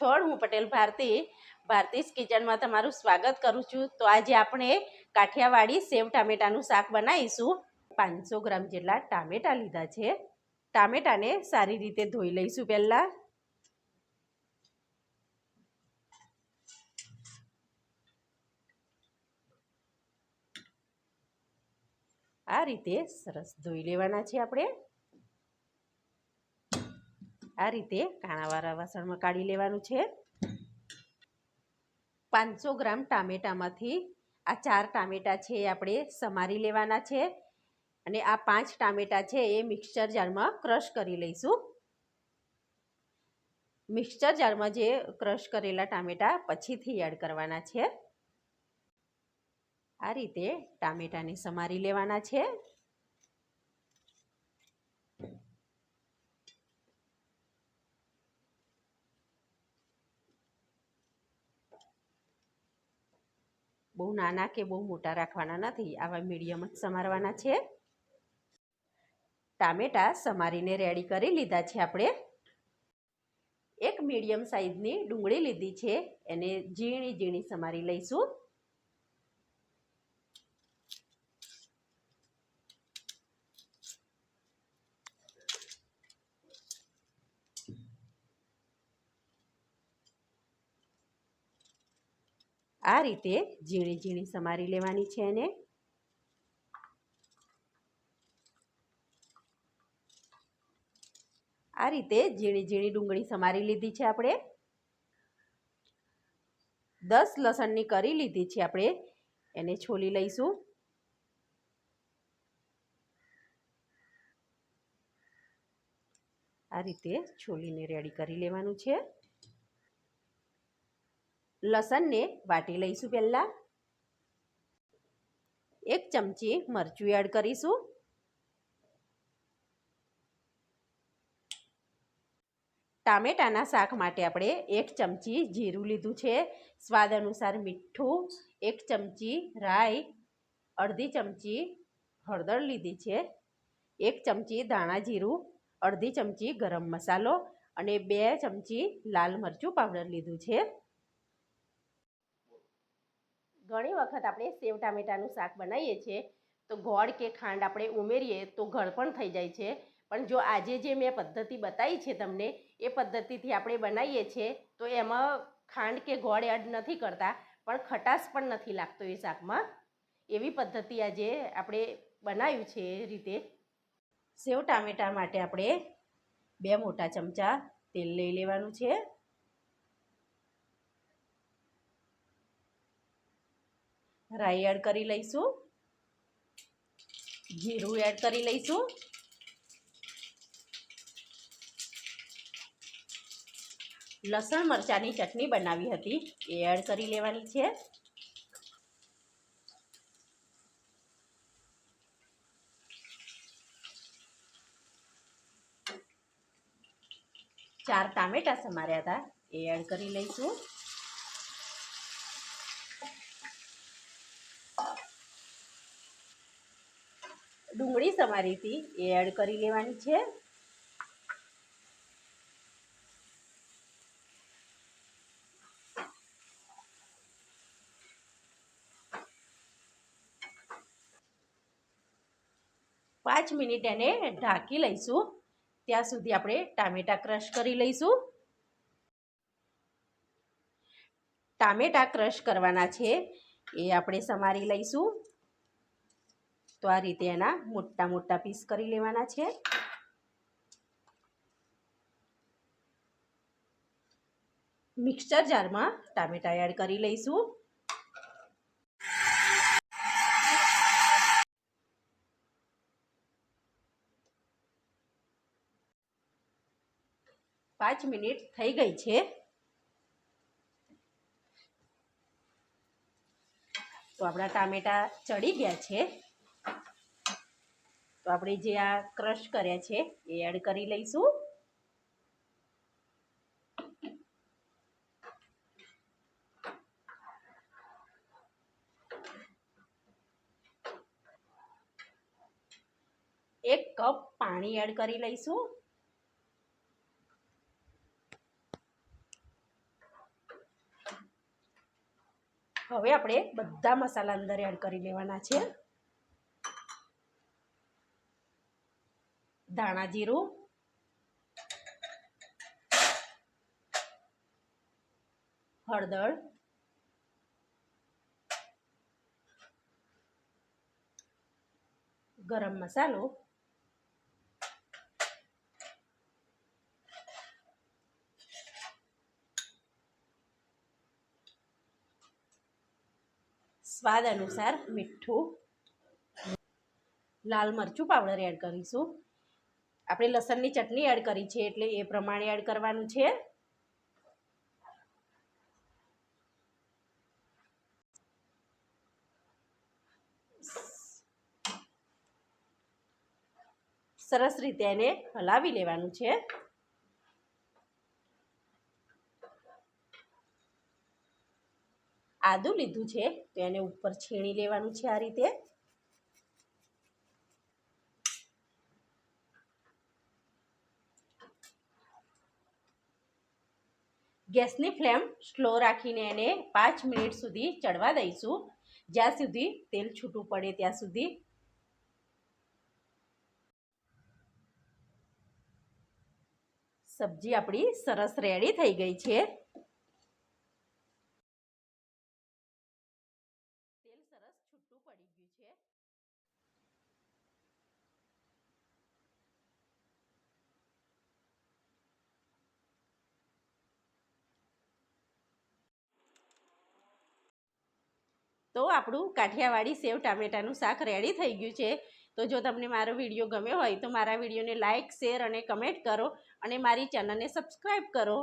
છો હું પટેલ ભારતી, ભારતીસ કિચનમાં તમારું સ્વાગત કરું છું. તો આજે આપણે કાઠિયાવાડી સેવ ટામેટાનું શાક બનાવીશું. પાંચસો ગ્રામ જેટલા ટામેટાં લીધા છે. ટામેટાને સારી રીતે ધોઈ લઈશું પહેલાં. આ રીતે સરસ ધોઈ લેવાના છે આપણે. આ રીતે કાણાવાળા વાસણમાં કાઢી લેવાનું છે. પાંચસો ગ્રામ ટામેટામાંથી આ ચાર ટામેટા છે એ આપણે સમારી લેવાના છે અને આ પાંચ ટામેટા છે એ મિક્સચર જારમાં ક્રશ કરી લઈશું. મિક્સચર જારમાં જે ક્રશ કરેલા ટામેટા પછીથી એડ કરવાના છે. આ રીતે ટામેટાને સમારી લેવાના છે. બહુ નાના કે બહુ મોટા રાખવાના નથી, આવા મીડિયમ જ સમારવાના છે. ટામેટા સમારીને રેડી કરી લીધા છે આપણે. એક મીડિયમ સાઈઝની ડુંગળી લીધી છે, એને ઝીણી ઝીણી સમારી લઈશું. આ રીતે ઝીણી ઝીણી સમારી લેવાની છે એને. આ રીતે ઝીણી ઝીણી ડુંગળી સમારી લીધી છે આપણે. દસ લસણની કરી લીધી છે આપણે. એને છોલી લઈશું. આ રીતે છોલીને રેડી કરી લેવાનું છે. લસણને વાટી લઈશું પહેલાં. એક ચમચી મરચું એડ કરીશું. ટામેટાના શાક માટે આપણે એક ચમચી જીરું લીધું છે. સ્વાદ અનુસાર મીઠું, એક ચમચી રાઈ, અડધી ચમચી હળદર લીધી છે. એક ચમચી ધાણા જીરું, અડધી ચમચી ગરમ મસાલો અને બે ચમચી લાલ મરચું પાવડર લીધું છે. ઘણી વખત આપણે સેવ ટામેટાનું શાક બનાવીએ છીએ, તો ગોળ કે ખાંડ આપણે ઉમેરીએ તો ગળપણ થઈ જાય છે. પણ જો આજે જે મેં પદ્ધતિ બતાવી છે તમને, એ પદ્ધતિથી આપણે બનાવીએ છીએ, તો એમાં ખાંડ કે ગોળ એડ નથી કરતા, પણ ખટાશ પણ નથી લાગતો એ શાકમાં. એવી પદ્ધતિ આજે આપણે બનાવ્યું છે એ રીતે. સેવ ટામેટા માટે આપણે બે મોટા ચમચા તેલ લઈ લેવાનું છે. રાઈ એડ કરી લઈશું. જીરું એડ કરી લઈશું. લસણ મરચાંની ચટણી બનાવી હતી. એ એડ કરી લેવાની છે. ચાર ટામેટા સમાર્યા હતા. એ એડ કરી લઈશું. ડુંગળી સમારી હતી એ એડ કરી લેવાની છે. પાંચ મિનિટ એને ઢાંકી લઈશું. ત્યાં સુધી આપણે ટામેટા ક્રશ કરી લઈશું. ટામેટા ક્રશ કરવાના છે. એ આપણે સમારી લઈશું. તો આ રીતે એના મોટા મોટા પીસ કરી લેવાના છે. મિક્સચર જારમાં ટામેટા એડ કરી લઈશું. પાંચ મિનિટ થઈ ગઈ છે. તો આપણા ટામેટા ચડી ગયા છે. તો આપણે જે આ ક્રશ કર્યા છે, એ એડ કરી લઈશું. એક કપ પાણી એડ કરી લઈશું. હવે આપણે બધા મસાલા અંદર એડ કરી લેવાના છે. ધાણા જીરું. હળદર. ગરમ મસાલો. સ્વાદ અનુસાર મીઠું. લાલ મરચું પાવડર એડ કરીશું. આપણે લસણની ચટણી એડ કરી છે એટલે એ પ્રમાણે એડ કરવાનું છે. સરસ રીતે એને હલાવી લેવાનું છે. આદું લીધું છે તો એને ઉપર છીણી લેવાનું છે આ રીતે. ગેસની ફ્લેમ સ્લો રાખીને એને પાંચ મિનિટ સુધી ચડવા દઈશું. જ્યાં સુધી તેલ છૂટું પડે ત્યાં સુધી. સબ્જી આપણી સરસ રેડી થઈ ગઈ છે. તેલ સરસ છૂટું પડી ગયું છે. તો આપણું કાઠિયાવાડી સેવ ટામેટાનું શાક રેડી થઈ ગયું છે. તો જો તમને મારો વીડિયો ગમ્યો હોય તો મારા વિડીયોને લાઇક શેર અને કમેન્ટ કરો અને મારી ચેનલને સબસ્ક્રાઈબ કરો.